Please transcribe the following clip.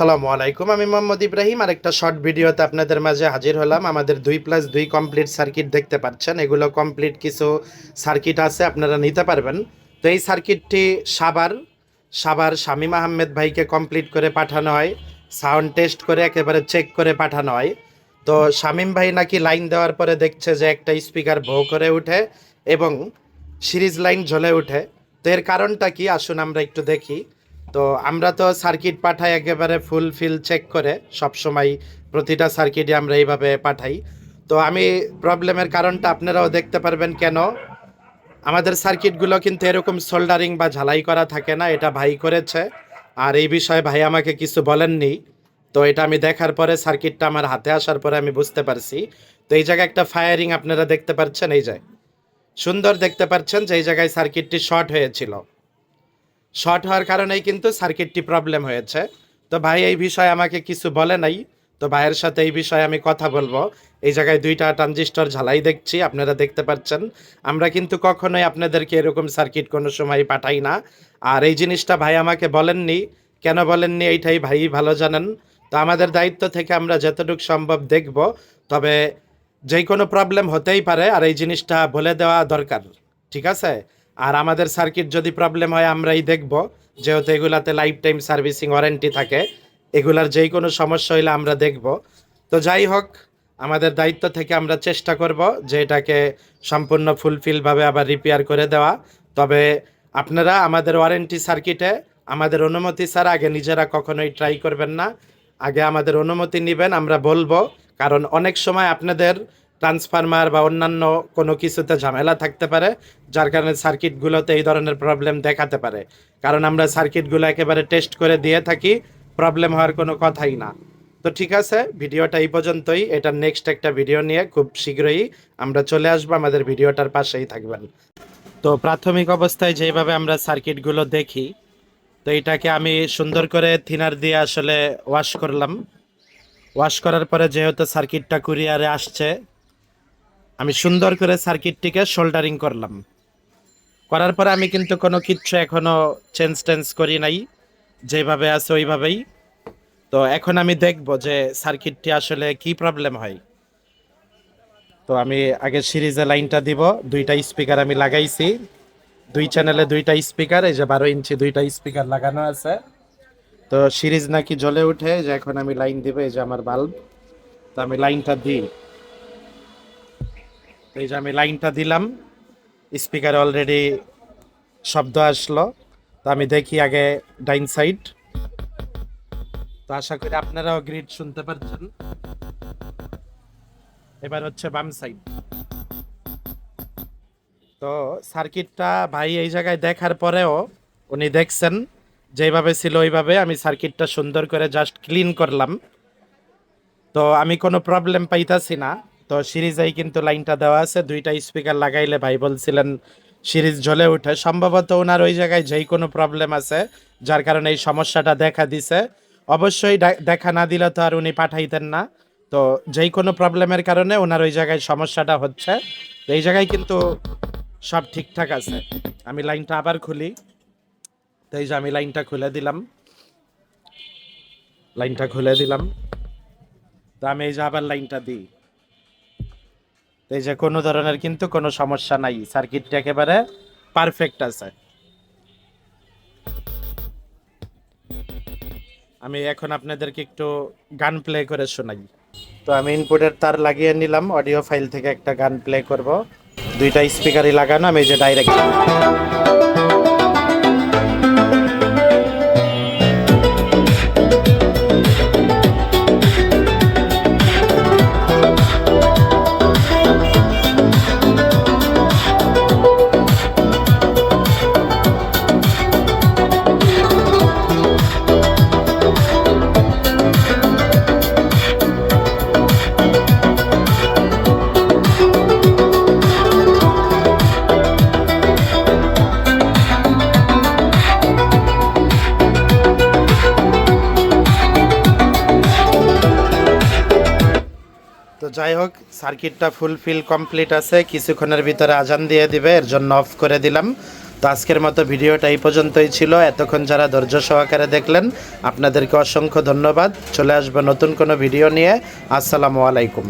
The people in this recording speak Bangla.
সালামু আলাইকুম। আমি মোহাম্মদ ইব্রাহিম। আর একটা শর্ট ভিডিওতে আপনাদের মাঝে হাজির হলাম। আমাদের দুই প্লাস দুই কমপ্লিট সার্কিট দেখতে পাচ্ছেন। এগুলো কমপ্লিট কিছু সার্কিট আছে, আপনারা নিতে পারবেন। তো এই সার্কিটটি সাবার সাবার শামীম আহমেদ ভাইকে কমপ্লিট করে পাঠানো হয়। সাউন্ড টেস্ট করে একেবারে চেক করে পাঠানো হয়। তো শামীম ভাই নাকি লাইন দেওয়ার পরে দেখছে যে একটা স্পিকার ভো করে উঠে এবং সিরিজ লাইন জ্বলে উঠে। তো এর কারণটা কি? আসুন আমরা একটু দেখি। তো আমরা তো সার্কিট পাঠাই একেবারে ফুল ফিল চেক করে সব সময় প্রতিটা সার্কিটে আমরা এইভাবে পাঠাই। তো আমি প্রবলেমের কারণটা আপনারাও দেখতে পারবেন কেন? আমাদের সার্কিটগুলো কিন্তু এরকম সোল্ডারিং বা ঝালাই করা থাকে না, এটা ভাই করেছে। আর এই বিষয়ে ভাই আমাকে কিছু বলেননি। তো এটা আমি দেখার পরে সার্কিটটা আমার হাতে আসার পরে আমি বুঝতে পারছি। তো এই জায়গায় একটা ফায়ারিং আপনারা দেখতে পাচ্ছেন এই যায় সুন্দর দেখতে পাচ্ছেন যে এই জায়গায় সার্কিটটি শর্ট হয়েছিল। শর্ট হওয়ার কারণেই কিন্তু সার্কিটটি প্রবলেম হয়েছে। তো ভাই, এই বিষয়ে আমাকে কিছু বলে নাই। তো ভাইয়ের সাথে এই বিষয়ে আমি কথা বলব। এই জায়গায় দুইটা ট্রানজিস্টর ঝালাই দেখছি, আপনারা দেখতে পাচ্ছেন। আমরা কিন্তু কখনোই আপনাদেরকে এরকম সার্কিট কোনো সময় পাঠাই না। আর এই জিনিসটা ভাই আমাকে বলেননি। কেন বলেননি এইটাই ভাই ভালো জানেন। তো আমাদের দায়িত্ব থেকে আমরা যতটুকু সম্ভব দেখব। তবে যে কোনো প্রবলেম হতেই পারে, আর এই জিনিসটা বলে দেওয়া দরকার। ঠিক আছে? আর আমাদের সার্কিট যদি প্রবলেম হয়, আমরাই দেখব। যেহেতু এগুলাতে লাইফ টাইম সার্ভিসিং ওয়ারেন্টি থাকে, এগুলার যেই কোনো সমস্যা হইলে আমরা দেখব। তো যাই হোক, আমাদের দায়িত্ব থেকে আমরা চেষ্টা করব যে এটাকে সম্পূর্ণ ফুলফিলভাবে আবার রিপেয়ার করে দেওয়া। তবে আপনারা আমাদের ওয়ারেন্টি সার্কিটে আমাদের অনুমতি ছাড়া আগে নিজেরা কখনোই ট্রাই করবেন না। আগে আমাদের অনুমতি নেবেন, আমরা বলব। কারণ অনেক সময় আপনাদের ট্রান্সফরমার বা অন্যান্য কোনো কিছুতে ঝামেলা থাকতে পারে, যার কারণে সার্কিটগুলোতে এই ধরনের প্রবলেম দেখাতে পারে। কারণ আমরা সার্কিটগুলো একেবারে টেস্ট করে দিয়ে থাকি, প্রবলেম হওয়ার কোনো কথাই না। তো ঠিক আছে, ভিডিওটা এই পর্যন্তই। এটা নেক্সট একটা ভিডিও নিয়ে খুব শীঘ্রই আমরা চলে আসব, আমাদের ভিডিওটার পাশেই থাকবেন। তো প্রাথমিক অবস্থায় যেভাবে আমরা সার্কিটগুলো দেখি, তো এটাকে আমি সুন্দর করে থিনার দিয়ে আসলে ওয়াশ করলাম। ওয়াশ করার পরে যেহেতু সার্কিটটা কুরিয়ারে আসছে আমি সুন্দর করে সার্কিটটিকে শোল্ডারিং করলাম। করার পরে আমি কিন্তু কোনো কিচ্ছু এখনও চেঞ্জ টেঞ্জ করি নাই। যেভাবে আছে ওইভাবেই। তো এখন আমি দেখব যে সার্কিটটি আসলে কি প্রবলেম হয়। তো আমি আগে সিরিজে লাইনটা দিব। দুইটা স্পিকার আমি লাগাইছি। দুই চ্যানেলে দুইটা স্পিকার এই যে বারো ইঞ্চি দুইটা স্পিকার লাগানো আছে। তো সিরিজ নাকি জ্বলে উঠে যে এখন আমি লাইন দিব, এই যে আমার বাল্ব তো আমি লাইনটা দিই। এই যে আমি লাইনটা দিলাম, স্পিকার অলরেডি শব্দ আসলো। তো আমি দেখি আগে ডাইন সাইড। তো আশা করি আপনারাও গ্রিড শুনতে পারছেন। এবার হচ্ছে বাম সাইড। তো সার্কিটটা ভাই এই জায়গায় দেখার পরেও উনি দেখছেন, যেভাবে ছিল ওইভাবে আমি সার্কিটটা সুন্দর করে জাস্ট ক্লিন করলাম। তো আমি কোনো প্রবলেম পাইতাছি না। তো সিরিজেই কিন্তু লাইনটা দেওয়া আছে। দুইটা স্পিকার লাগাইলে ভাই বলছিলেন, সিরিজ জ্বলে ওঠে সম্ভবত ওনার ওই জায়গায় যেই কোনো প্রবলেম আছে, যার কারণে এই সমস্যাটা দেখা দিছে। অবশ্যই দেখা না দিলে তো আর উনি পাঠাইতেন না। তো যেই কোনো প্রবলেমের কারণে ওনার ওই জায়গায় সমস্যাটা হচ্ছে। তো এই জায়গায় কিন্তু সব ঠিকঠাক আছে। আমি লাইনটা আবার খুলি। তো এই যে আমি লাইনটা খুলে দিলাম। লাইনটা খুলে দিলাম। তো আমি এই যে আবার লাইনটা দিই। এই যে কোনো ধরনের কিন্তু কোনো সমস্যা নাই। সার্কিটটা একেবারে পারফেক্ট আছে। আমি এখন আপনাদেরকে একটু গান প্লে করে শোনাই। তো আমি ইনপুটের তার লাগিয়ে নিলাম অডিও ফাইল থেকে একটা গান প্লে করব। দুইটা স্পিকারই লাগানো, আমি যে ডাইরেক্ট যাই হোক, সার্কিটটা ফুলফিল কমপ্লিট আছে। কিছুক্ষণের ভিতরে আজান দিয়ে দিবে, এর জন্য অফ করে দিলাম। তো আজকের মতো ভিডিওটা এই পর্যন্তই ছিল। এতক্ষণ যারা ধৈর্য সহকারে দেখলেন, আপনাদেরকে অসংখ্য ধন্যবাদ। চলে আসব নতুন কোনো ভিডিও নিয়ে। আসসালামু আলাইকুম।